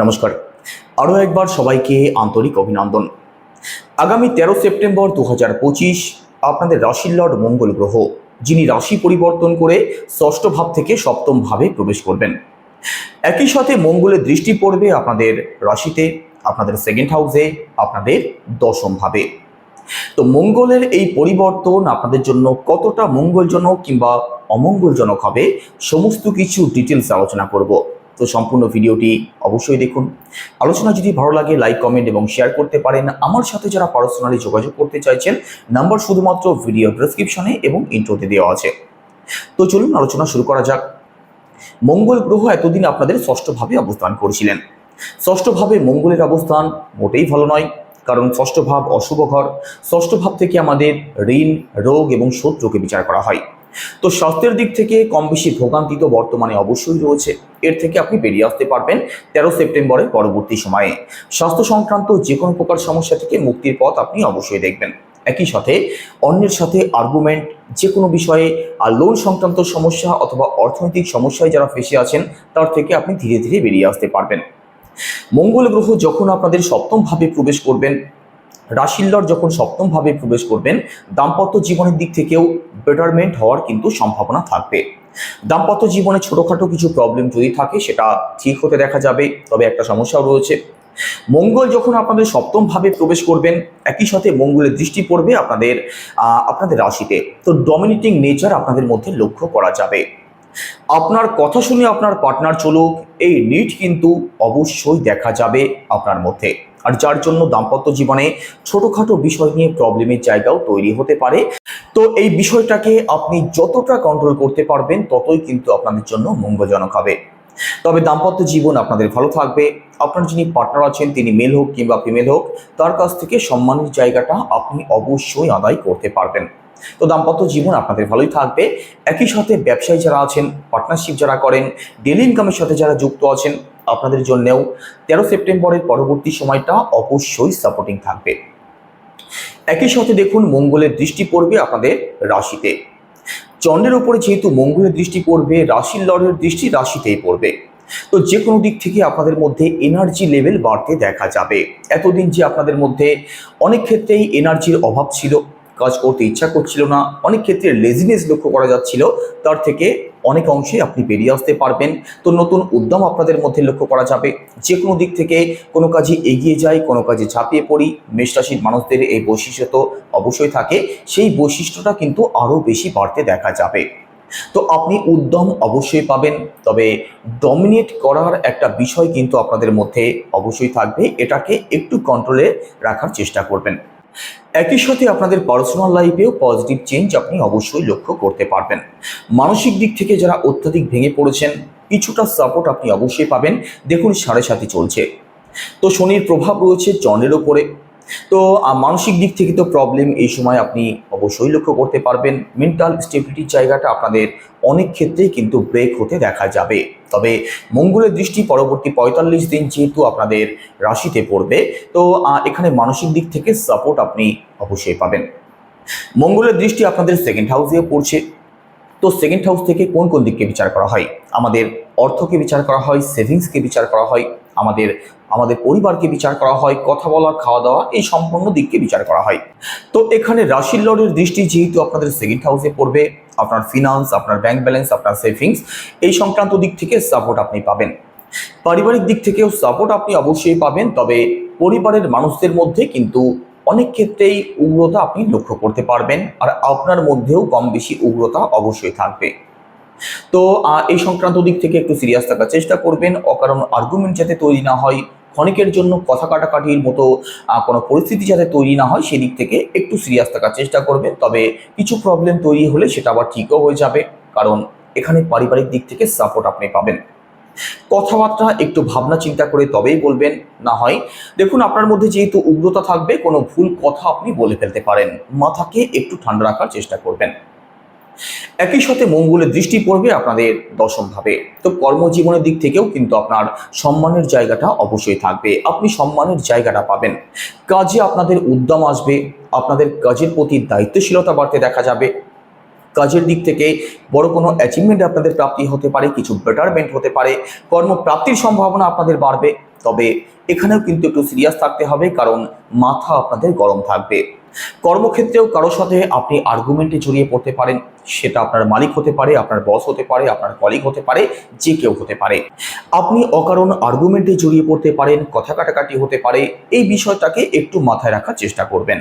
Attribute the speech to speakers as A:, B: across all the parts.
A: নমস্কার। আরও একবার সবাইকে আন্তরিক অভিনন্দন। আগামী তেরো সেপ্টেম্বর দু হাজার পঁচিশ আপনাদের রাশির লর্ড মঙ্গল গ্রহ, যিনি রাশি পরিবর্তন করে ষষ্ঠ ভাব থেকে সপ্তম ভাবে প্রবেশ করবেন। একই সাথে মঙ্গলের দৃষ্টি পড়বে আপনাদের রাশিতে, আপনাদের সেকেন্ড হাউসে আপনাদের দশম ভাবে। তো মঙ্গলের এই পরিবর্তন আপনাদের জন্য কতটা মঙ্গলজনক কিংবা অমঙ্গলজনক হবে, সমস্ত কিছু ডিটেলস আলোচনা করব। তো সম্পূর্ণ ভিডিওটি অবশ্যই দেখুন। আলোচনা যদি ভালো লাগে লাইক কমেন্ট এবং শেয়ার করতে পারেন। আমার সাথে যারা পার্সোনালি যোগাযোগ করতে চাইছেন নাম্বার শুধুমাত্র ভিডিও ডেসক্রিপশনে এবং ইন্ট্রোতে দেওয়া আছে। তো চলুন আলোচনা শুরু করা যাক। মঙ্গল গ্রহ এতদিন আপনাদের ষষ্ঠভাবে অবস্থান করছিলেন। ষষ্ঠভাবে মঙ্গলের অবস্থান মোটেই ভালো নয়, কারণ ষষ্ঠ ভাব অশুভ ঘর। ষষ্ঠ ভাব থেকে আমাদের ঋণ, রোগ এবং শত্রুকে বিচার করা হয়। তো স্বাস্থ্যের দিক থেকে কম বেশি ভোগান্তি তো বর্তমানে অবশ্যই রয়েছে। এর থেকে আপনি বেরিয়ে আসতে পারবেন তেরো সেপ্টেম্বরের পরবর্তী সময়ে। স্বাস্থ্য সংক্রান্ত যে কোনো প্রকার সমস্যা থেকে মুক্তির পথ আপনি অবশ্যই দেখবেন। একই সাথে অন্যের সাথে আর্গুমেন্ট যে কোনো বিষয়ে আর লোন সংক্রান্ত সমস্যা অথবা অর্থনৈতিক সমস্যায় যারা ফেসে আছেন, তার থেকে আপনি ধীরে ধীরে বেরিয়ে আসতে পারবেন। মঙ্গল গ্রহ যখন আপনাদের সপ্তম ভাবে প্রবেশ করবেন রাশিল্লর যখন সপ্তম ভাবে প্রবেশ করবেন, দাম্পত্য জীবনের দিক থেকেও বেটারমেন্ট হওয়ার কিন্তু সম্ভাবনা থাকবে। দাম্পত্য জীবনে ছোটোখাটো কিছু প্রবলেম যদি থাকে, সেটা ঠিক হতে দেখা যাবে, তবে একটা সমস্যাও রয়েছে। মঙ্গল যখন আপনাদের সপ্তম ভাবে প্রবেশ করবেন, একই সাথে মঙ্গলের দৃষ্টি পড়বে আপনাদের আপনাদের রাশিতে। তো ডমিনেটিং নেচার আপনাদের মধ্যে লক্ষ্য করা যাবে। আপনার কথা শুনে আপনার পার্টনার চলুক, এই নিট কিন্তু অবশ্যই দেখা যাবে আপনার মধ্যে। আর যার জন্য দাম্পত্য জীবনে ছোটোখাটো বিষয় নিয়ে প্রবলেমের জায়গাও তৈরি হতে পারে। তো এই বিষয়টাকে আপনি যতটা কন্ট্রোল করতে পারবেন, ততই কিন্তু আপনাদের জন্য মঙ্গলজনক হবে। তবে দাম্পত্য জীবন আপনাদের ভালো থাকবে। আপনার যিনি পার্টনার আছেন, তিনি মেল হোক কিংবা ফিমেল হোক, তার কাছ থেকে সম্মানের জায়গাটা আপনি অবশ্যই আদায় করতে পারবেন। তো দাম্পত্য জীবন আপনাদের ভালোই থাকবে। একই সাথে ব্যবসায়ী যারা আছেন পার্টনারশিপ যারা করেন ডেলি ইনকামের সাথে যারা যুক্ত আছেন আপনাদের জন্যেও তেরো সেপ্টেম্বরের পরবর্তী সময়টা অবশ্যই সাপোর্টিং থাকবে। একই সাথে দেখুন, মঙ্গলের দৃষ্টি পড়বে আপনাদের রাশিতে। চন্দ্রের উপরে যেহেতু মঙ্গলের দৃষ্টি পড়বে, রাশির লড়ের দৃষ্টি রাশিতেই পড়বে। তো যে কোনো দিক থেকে আপনাদের মধ্যে এনার্জি লেভেল বাড়তে দেখা যাবে। এতদিন যে আপনাদের মধ্যে অনেক ক্ষেত্রেই এনার্জির অভাব ছিল, কাজ করতে ইচ্ছা করছিল না, অনেক ক্ষেত্রে লেজিনেস লক্ষ্য করা যাচ্ছিল, তার থেকে অনেক অংশে আপনি বেরিয়ে আসতে পারবেন। তো নতুন উদ্যম আপনাদের মধ্যে লক্ষ্য করা যাবে। যে কোনো দিক থেকে কোনো কাজে এগিয়ে যায় কোনো কাজে ঝাঁপিয়ে পড়ি মেষরাশির মানুষদের এই বৈশিষ্ট্য তো অবশ্যই থাকে। সেই বৈশিষ্ট্যটা কিন্তু আরও বেশি বাড়তে দেখা যাবে। তো আপনি উদ্যম অবশ্যই পাবেন, তবে ডমিনেট করার একটা বিষয় কিন্তু আপনাদের মধ্যে অবশ্যই থাকবে। এটাকে একটু কন্ট্রোলে রাখার চেষ্টা করবেন। একই সাথে আপনাদের পার্সোনাল লাইফেও পজিটিভ চেঞ্জ আপনি অবশ্যই লক্ষ্য করতে পারবেন। মানসিক দিক থেকে যারা অত্যাধিক ভেঙে পড়েছেন, কিছুটা সাপোর্ট আপনি অবশ্যই পাবেন। দেখুন, সাড়ে সাথে চলছে। তো শনির প্রভাব রয়েছে চন্দ্রের ওপরে তো মানসিক দিক থেকে তো প্রবলেম এই সময় আপনি অবশ্যই লক্ষ্য করতে পারবেন। মেন্টাল স্টেবিলিটির জায়গাটা আপনাদের অনেক ক্ষেত্রেই কিন্তু ব্রেক হতে দেখা যাবে। তবে মঙ্গলের দৃষ্টি পরবর্তী পঁয়তাল্লিশ দিন যেহেতু আপনাদের রাশিতে পড়বে, তো এখানে মানসিক দিক থেকে সাপোর্ট আপনি অবশ্যই পাবেন। মঙ্গলের দৃষ্টি আপনাদের সেকেন্ড হাউসেও পড়ছে। তো সেকেন্ড হাউস থেকে কোন কোন দিককে বিচার করা হয়? আমাদের অর্থকে বিচার করা হয় সেভিংসকে বিচার করা হয়, আমাদের আমাদের পরিবারকে বিচার করা হয়, কথা বলা, খাওয়া দাওয়া, এই সম্পূর্ণ দিককে বিচার করা হয়। তো, এখানে রাশির লর্ডের দৃষ্টি যেহেতু আপনাদের সেকেন্ড হাউসে পড়বে আপনার ফিনান্স আপনার ব্যাংক ব্যালেন্স আপনার সেভিংস এই সংক্রান্ত দিক থেকে সাপোর্ট আপনি পাবেন। পারিবারিক দিক থেকেও সাপোর্ট আপনি অবশ্যই পাবেন, তবে পরিবারের মানুষদের মধ্যে কিন্তু অনেক ক্ষেত্রেই উগ্রতা আপনি লক্ষ্য করতে পারবেন, আর আপনার মধ্যেও কম বেশি উগ্রতা অবশ্যই থাকবে। তো এই সংক্রান্ত দিক থেকে একটু সিরিয়াস থাকার চেষ্টা করবেন, অকারণ আর্গুমেন্ট যাতে তৈরি না হয় ক্ষণিকের জন্য কথা কাটাকাটির মতো কোনো পরিস্থিতি যাতে তৈরি না হয় সেদিক থেকে একটু সিরিয়াস থাকার চেষ্টা করবেন। তবে কিছু প্রবলেম তৈরি হলে সেটা আবার ঠিকও হয়ে যাবে, কারণ এখানে পারিবারিক দিক থেকে সাপোর্ট আপনি পাবেন। কথাবার্তা একটু ভাবনা চিন্তা করে তবেই বলবেন, না হয় দেখুন আপনার মধ্যে যেহেতু উগ্রতা থাকবে, কোনো ভুল কথা আপনি বলে ফেলতে পারেন। মাথাকে একটু ঠান্ডা রাখার চেষ্টা করবেন। একই সাথে মঙ্গলের দৃষ্টি পড়বে আপনাদের দশম ভাবে। তো কর্মজীবনের দিক থেকেও কিন্তু আপনার সম্মানের জায়গাটা অবশ্যই থাকবে। আপনি সম্মানের জায়গাটা পাবেন। কাজে আপনাদের উদ্যম আসবে, আপনাদের কাজের প্রতি দায়িত্বশীলতা বাড়তে দেখা যাবে। কাজের দিক থেকে বড় কোনো অ্যাচিভমেন্ট আপনাদের প্রাপ্তি হতে পারে, কিছু বেটারমেন্ট হতে পারে, কর্মপ্রাপ্তির সম্ভাবনা আপনাদের বাড়বে। তবে এখানেও কিন্তু একটু সিরিয়াস থাকতে হবে, কারণ মাথা আপনাদের গরম থাকবে। কর্মক্ষেত্রেও কারোর সাথে আপনি আর্গুমেন্টে জড়িয়ে পড়তে পারেন, সেটা আপনার মালিক হতে পারে, আপনার বস হতে পারে, আপনার কলিগ হতে পারে, যে কেউ হতে পারে। আপনি অকারণ আর্গুমেন্টে জড়িয়ে পড়তে পারেন, কথা কাটাকাটি হতে পারে, এই বিষয়টাকে একটু মাথায় রাখার চেষ্টা করবেন।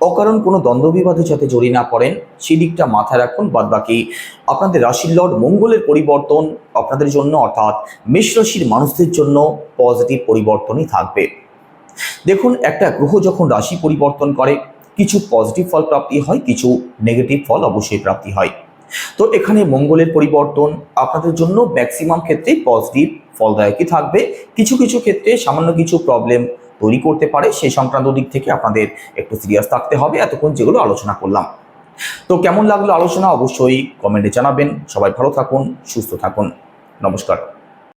A: অকারণ কোনো দ্বন্দ্ব বিবাদে যাতে জড়িয়ে না পড়েন সেই দিকটা মাথায় রাখুন বাদ বাকি আপনাদের রাশির লর্ড মঙ্গলের পরিবর্তন আপনাদের জন্য, অর্থাৎ মেষ রাশির মানুষদের জন্য পজিটিভ পরিবর্তনই থাকবে। দেখুন, একটা গ্রহ যখন রাশি পরিবর্তন করে কিছু পজিটিভ ফল প্রাপ্তি হয়, কিছু নেগেটিভ ফল অবশ্যই প্রাপ্তি হয়। তো এখানে মঙ্গলের পরিবর্তন, আপনাদের জন্য ম্যাক্সিমাম ক্ষেত্রে পজিটিভ ফলদায়কই থাকবে। কিছু কিছু ক্ষেত্রে সামান্য কিছু প্রবলেম তৈরি করতে পারে, সেই সংক্রান্ত দিক থেকে আপনাদের একটু সিরিয়াস থাকতে হবে, এতক্ষণ যেগুলো আলোচনা করলাম। তো কেমন লাগল আলোচনা, অবশ্যই কমেন্টে জানাবেন। সবাই ভালো থাকুন, সুস্থ থাকুন। নমস্কার।